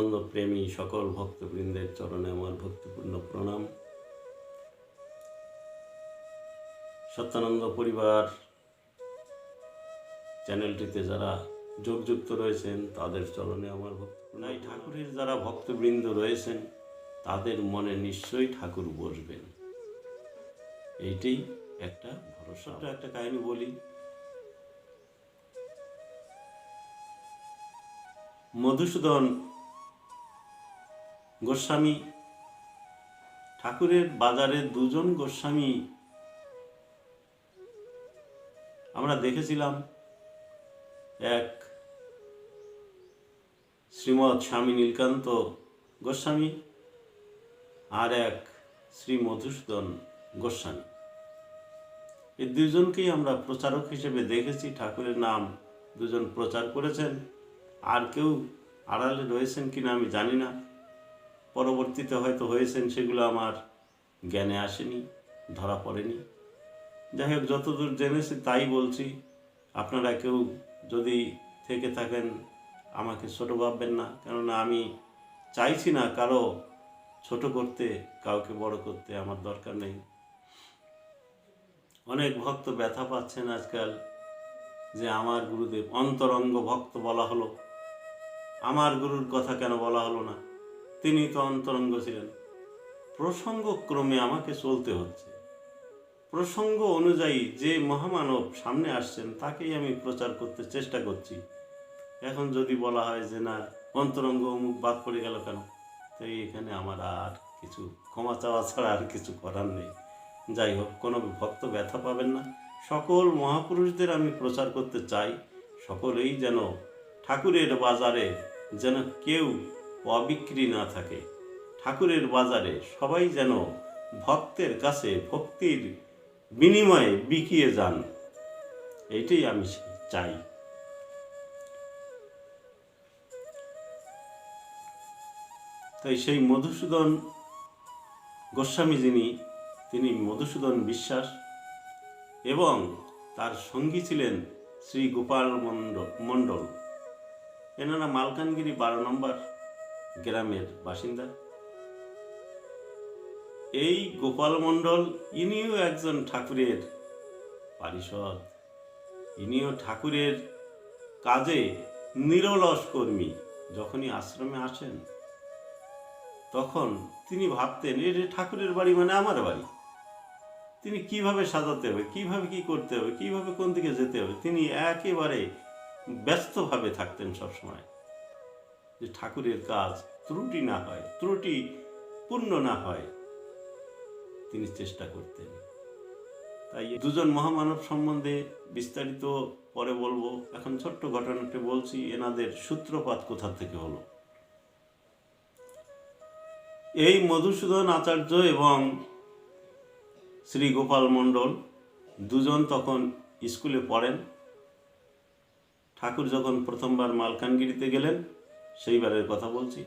সচ্চিদানন্দ প্রেমী সকল ভক্তবৃন্দের চরণে আমার ভক্তিপূর্ণ প্রণাম। সত্যানন্দ পরিবার চ্যানেলটিতে যারা যোগযুক্ত রয়েছেন, তাদের চরণে আমার ভক্তিপূর্ণ এই ঠাকুরের যারা ভক্তবৃন্দ রয়েছেন, তাদের মনে নিশ্চয়ই ঠাকুর বসবেন। এইটাই একটা ভরসা। একটা কাহিনী বলি। মধুসূদন গোস্বামী। ঠাকুরের বাজারে দুজন গোস্বামী। আমরা দেখেছিলাম এক শ্রীমৎ স্বামী নীলকান্ত গোস্বামী আর এক শ্রী মধুসূদন গোস্বামী। এই দুজনকেই আমরা প্রচারক হিসেবে দেখেছি। ঠাকুরের নাম দুজন প্রচার করেছেন। আর কেউ আড়ালে রয়েছেন কিনা আমি জানি না। পরবর্তীতে হয়তো হয়েছেন সেগুলো আমার জ্ঞানে আসেনি, ধরা পড়েনি। যাই হোক, যতদূর জেনেছি তাই বলছি, আপনারা কেউ যদি থেকে থাকেন আমাকে ছোট ভাববেন না, কেননা আমি চাইছি না কারও ছোট করতে, কাউকে বড় করতে আমার দরকার নেই। অনেক ভক্ত ব্যথা পাচ্ছেন আজকাল যে আমার গুরুদেব অন্তরঙ্গ ভক্ত বলা হলো। আমার গুরুর কথা কেন বলা হলো না? তিনি তো অন্তরঙ্গ ছিলেন। প্রসঙ্গক্রমে আমাকে চলতে হচ্ছে। প্রসঙ্গ অনুযায়ী যে মহামানব সামনে আসছেন, তাকেই আমি প্রচার করতে চেষ্টা করছি। এখন যদি বলা হয় যে, না, অন্তরঙ্গ অমুক বাদ পড়ে গেল কেন? তো এখানে আমার আর কিছু ক্ষমা চাওয়া ছাড়া আর কিছু করার নেই। যাই হোক, কোনো ভক্ত ব্যথা পাবেন না। সকল মহাপুরুষদের আমি প্রচার করতে চাই। সকলেই যেন ঠাকুরের বাজারে যেন কেউ অবিক্রি না থাকে। ঠাকুরের বাজারে সবাই যেন ভক্তের কাছে ভক্তির বিনিময়ে বিকিয়ে যান। এইটাই আমি চাই। তাই সেই মধুসূদন গোস্বামী যিনি, তিনি মধুসূদন বিশ্বাস এবং তার সঙ্গী ছিলেন শ্রী গোপাল মণ্ডল মণ্ডল। এনারা মালকানগিরি বারো নম্বর গ্রামের বাসিন্দা। এই গোপাল মণ্ডল, ইনিও একজন ঠাকুরের পারিষদ। ইনিও ঠাকুরের কাজে নিরলস কর্মী। যখনই আশ্রমে আসেন, তখন তিনি ভাবতেন, এ রে ঠাকুরের বাড়ি মানে আমার বাড়ি। তিনি কীভাবে সাজাতে হবে, কীভাবে কি করতে হবে, কীভাবে কোন দিকে যেতে হবে? তিনি একেবারে ব্যস্তভাবে থাকতেন সবসময়। যে ঠাকুরের কাজ ত্রুটি না হয়, ত্রুটি পূর্ণ না হয়, তিনি চেষ্টা করতেন। তাই দুজন মহামানব সম্বন্ধে বিস্তারিত পরে বলব। এখন ছোট্ট ঘটনাটি বলছি, এনাদের সূত্রপাত কোথা থেকে হলো? এই মধুসূদন আচার্য এবং শ্রী গোপাল মণ্ডল দুজন তখন স্কুলে পড়েন। ঠাকুর যখন প্রথমবার মালকানগিরিতে গেলেন সেইবারের কথা বলছি।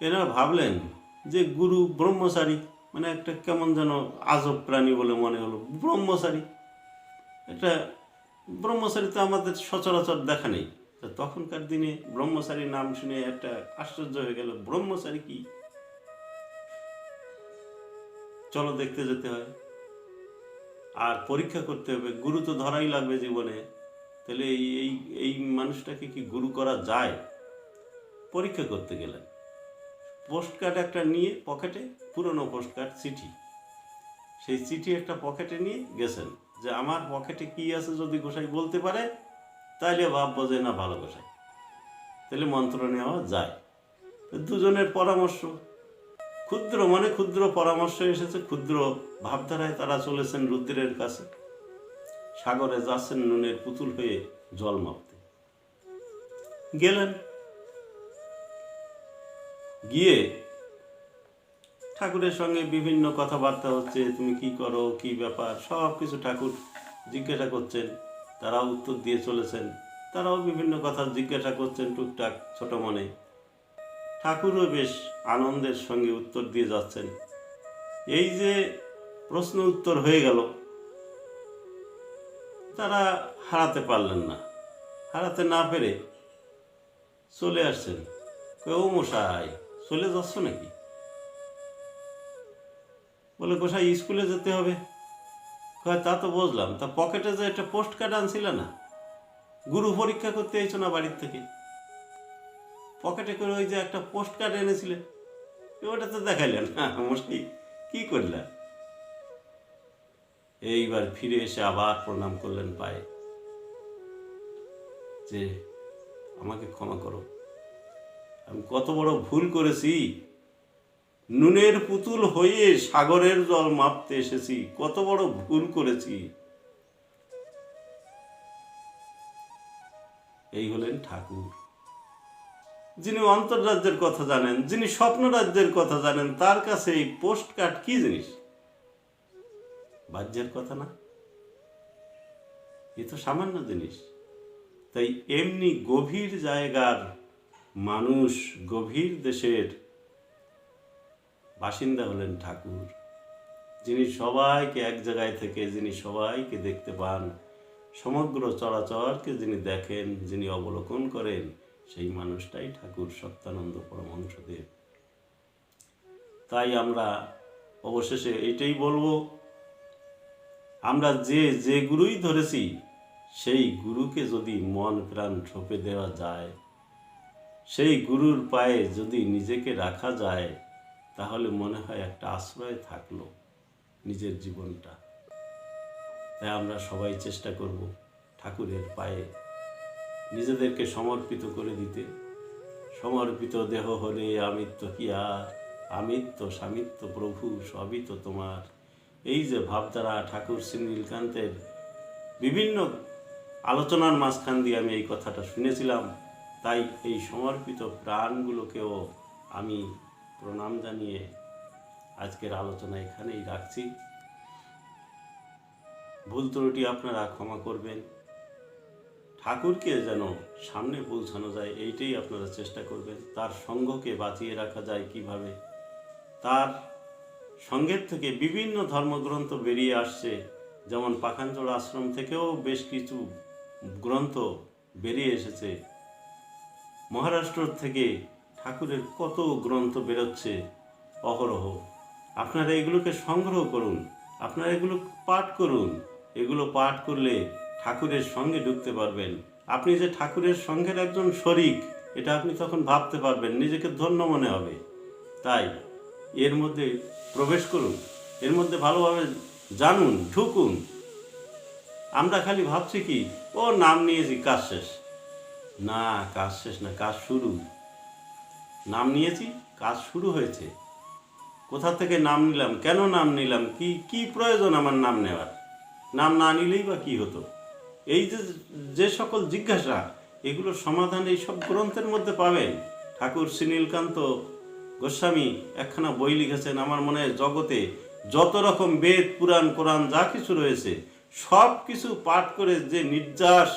এরা ভাবলেন যে গুরু ব্রহ্মচারী মানে একটা কেমন যেন আজব প্রাণী বলে মনে হলো, ব্রহ্মচারী। একটা ব্রহ্মচারী তো আমাদের সচরাচর দেখা নেই। তা তখনকার দিনে ব্রহ্মচারী নাম শুনে একটা আশ্চর্য হয়ে গেল, ব্রহ্মচারী কি? চলো দেখতে যেতে হয়। আর পরীক্ষা করতে হবে, গুরু তো ধরাই লাগবে জীবনে। তাহলে এই এই এই মানুষটাকে কি গুরু করা যায়? পরীক্ষা করতে গেলেন। পোস্ট কার্ড একটা নিয়ে পকেটে, পুরনো পোস্ট কার্ড চিঠি। সেই চিঠি একটা পকেটে নিয়ে গেছেন যে আমার পকেটে কি আছে যদি গোসাই বলতে পারে তাহলে ভাব বোঝে না ভালো গোসাই। তাহলে মন্ত্র নেওয়া যায়। দুজনের পরামর্শ। ক্ষুদ্র মানে ক্ষুদ্র পরামর্শ এসেছে, ক্ষুদ্র ভাবধারায় তারা চলেছেন রুদ্রের কাছে। সাগরে যাচ্ছেন নুনের পুতুল হয়ে জল মাপতে। গেলেন। গিয়ে ঠাকুরের সঙ্গে বিভিন্ন কথাবার্তা হচ্ছে, তুমি কি করো? কি ব্যাপার? সব কিছু ঠাকুর জিজ্ঞাসা করছেন। তারাও উত্তর দিয়ে চলেছেন। তারাও বিভিন্ন কথা জিজ্ঞাসা করছেন টুকটাক ছোট মনে। ঠাকুরও বেশ আনন্দের সঙ্গে উত্তর দিয়ে যাচ্ছেন। এই যে প্রশ্ন উত্তর হয়ে গেল তারা হারাতে পারলেন না। হারাতে না পেরে চলে আসছেন। কেউ মশাই, চলে যাচ্ছ নাকি? বলে, গোসাই, স্কুলে যেতে হবে। কয়, তা তো বুঝলাম। তা পকেটে যে একটা পোস্ট কার্ড আনছিল না? গুরু পরীক্ষা করতে এসো না বাড়ির থেকে? পকেটে করে ওই যে একটা পোস্ট কার্ড এনেছিলেন ওটা তো দেখাইলেন। হ্যাঁ মশাই, কি করলেন? এইবার ফিরে এসে আবার প্রণাম করলেন পায়ে। যে, আমাকে ক্ষমা করো। আমি কত বড় ভুল করেছি। নুনের পুতুল হয়ে সাগরের জল মাপতে এসেছি। কত বড় ভুল করেছি। এই হলেন ঠাকুর। যিনি অন্তর্রাজ্যের কথা জানেন, যিনি স্বপ্ন রাজ্যের কথা জানেন, তার কাছে এই পোস্ট কার্ড কি জিনিস? বাহ্যের কথা না। এ তো সামান্য জিনিস। তাই এমনি গভীর জায়গার মানুষ গভীর দেশের বাসিন্দা হলেন ঠাকুর। যিনি সবাইকে এক জায়গায় থেকে যিনি সবাইকে দেখতে পান, সমগ্র চরাচরকে যিনি দেখেন, যিনি অবলোকন করেন, সেই মানুষটাই ঠাকুর সত্যানন্দ পরমহংসদেব। তাই আমরা অবশেষে এইটাই বলব আমরা যে যে গুরুই ধরেছি, সেই গুরুকে যদি মন প্রাণ ঠোপে দেওয়া যায়, সেই গুরুর পায়ে যদি নিজেকে রাখা যায়, তাহলে মনে হয় একটা আশ্রয় থাকল নিজের জীবনটা। তাই আমরা সবাই চেষ্টা করব ঠাকুরের পায়ে নিজেদেরকে সমর্পিত করে দিতে। সমর্পিত দেহ হলে আমিত্ব কি আর? আমিত্ব, স্বামিত্ব প্রভু, সবই তো তোমার। এই যে ভাবধারা, ঠাকুর শ্রী নীলকান্তের বিভিন্ন আলোচনার মাঝখান দিয়ে আমি এই কথাটা শুনেছিলাম, তাই এই সমর্পিত প্রাণগুলোকেও আমি প্রণাম জানিয়ে আজকের আলোচনা এখানেই রাখছি। ভুল ত্রুটি আপনারা ক্ষমা করবেন। ঠাকুরকে যেন সামনে পৌঁছানো যায়, এইটাই আপনারা চেষ্টা করবেন। তার সঙ্গকে বাঁচিয়ে রাখা যায় কীভাবে? তার সঙ্গের থেকে বিভিন্ন ধর্মগ্রন্থ বেরিয়ে আসছে। যেমন পাখানজোড় আশ্রম থেকেও বেশ কিছু গ্রন্থ বেরিয়ে এসেছে। মহারাষ্ট্র থেকে ঠাকুরের কত গ্রন্থ বেরোচ্ছে? অহরহ। আপনারা এগুলোকে সংগ্রহ করুন। আপনারা এগুলো পাঠ করুন। এগুলো পাঠ করলে ঠাকুরের সঙ্গে ঢুকতে পারবেন। আপনি যে ঠাকুরের সঙ্গের একজন শরিক, এটা আপনি তখন ভাবতে পারবেন, নিজেকে ধন্য মনে হবে। তাই এর মধ্যে প্রবেশ করুন, এর মধ্যে ভালোভাবে জানুন ঢুকুন আমরা খালি ভাবছি কি, ও নাম নিয়েছি, কাজ শেষ। না, কাজ শেষ না, কাজ শুরু। নাম নিয়েছি, কাজ শুরু হয়েছে। কোথা থেকে নাম নিলাম, কেন নাম নিলাম, কি কি প্রয়োজন আমার নাম নেওয়ার? নাম না নিলেই বা কি হতো? এই যে যে সকল জিজ্ঞাসা এগুলোর সমাধান এই সব গ্রন্থের মধ্যে পাবেন। ঠাকুর শ্রীনীলকান্ত গোস্বামী, একখানা বই লিখেছেন আমার মনে হয় জগতে, যত রকম বেদ, পুরাণ, কোরআন, যা কিছু রয়েছে, সব কিছু পাঠ করে যে নির্যাস,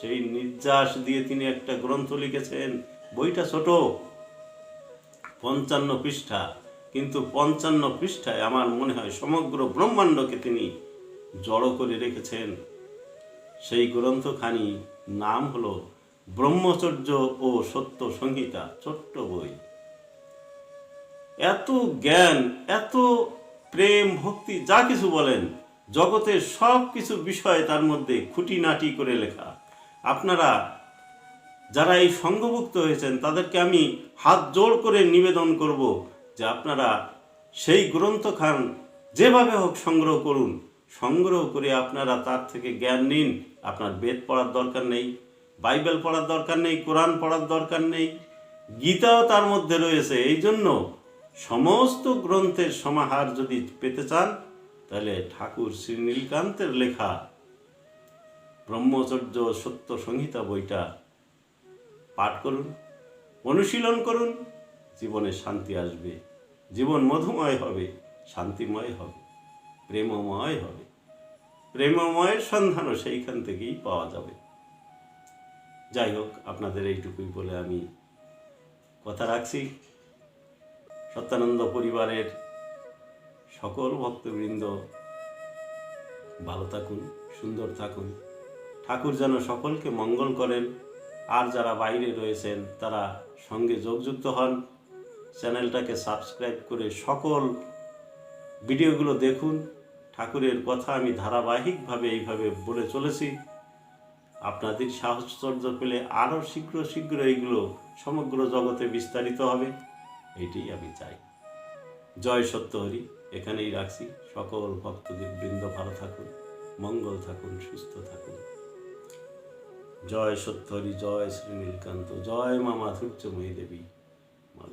সেই নির্যাস দিয়ে তিনি একটা গ্রন্থ লিখেছেন। বইটা ছোট, পঞ্চান্ন পৃষ্ঠা। কিন্তু পঞ্চান্ন পৃষ্ঠায় আমার মনে হয় সমগ্র ব্রহ্মাণ্ডকে তিনি জড়ো করে রেখেছেন। সেই গ্রন্থখানি নাম হলো ব্রহ্মচর্য ও সত্য সংহিতা, ছোট্ট বই। এত জ্ঞান, এত প্রেম, ভক্তি, যা কিছু বলেন জগতের সব কিছু বিষয় তার মধ্যে খুঁটিনাটি করে লেখা। আপনারা যারা এই সঙ্গভুক্ত হয়েছেন, তাদেরকে আমি হাত জোড় করে নিবেদন করব যে আপনারা সেই গ্রন্থখান যেভাবে হোক সংগ্রহ করুন। সংগ্রহ করে আপনারা তার থেকে জ্ঞান নিন। আপনার বেদ পড়ার দরকার নেই, বাইবেল পড়ার দরকার নেই, কোরআন পড়ার দরকার নেই, গীতাও তার মধ্যে রয়েছে। এই জন্য সমস্ত গ্রন্থের সমাহার যদি পেতে চান, তাহলে ঠাকুর শ্রী নীলকান্তের লেখা ব্রহ্মচর্য সত্য সংহিতা বইটা পাঠ করুন, অনুশীলন করুন, জীবনে শান্তি আসবে। জীবন মধুময় হবে, শান্তিময় হবে, প্রেমময় হবে। প্রেমময়ের সন্ধানও সেইখান থেকেই পাওয়া যাবে। যাই হোক, আপনাদের এইটুকুই বলে আমি কথা রাখছি। সত্যানন্দ পরিবারের সকল ভক্তবৃন্দ ভালো থাকুন, সুন্দর থাকুন। ঠাকুর যেন সকলকে মঙ্গল করেন। আর যারা বাইরে রয়েছেন, তারা সঙ্গে যোগযুক্ত হন। চ্যানেলটাকে সাবস্ক্রাইব করে সকল ভিডিওগুলো দেখুন। ঠাকুরের কথা আমি ধারাবাহিকভাবে এইভাবে বলে চলেছি। আপনাদের সাহচর্য পেলে আরও শীঘ্র শীঘ্র এইগুলো সমগ্র জগতে বিস্তারিত হবে। এইটাই আমি চাই। জয় সত্য হরি এখানেই রাখছি। সকল ভক্তদের বৃন্দ ভালো থাকুন, মঙ্গল থাকুন, সুস্থ থাকুন। জয় সত্য হরি জয় শ্রী নীলকান্ত, জয় মা মাধুর্যময়ী দেবী, মা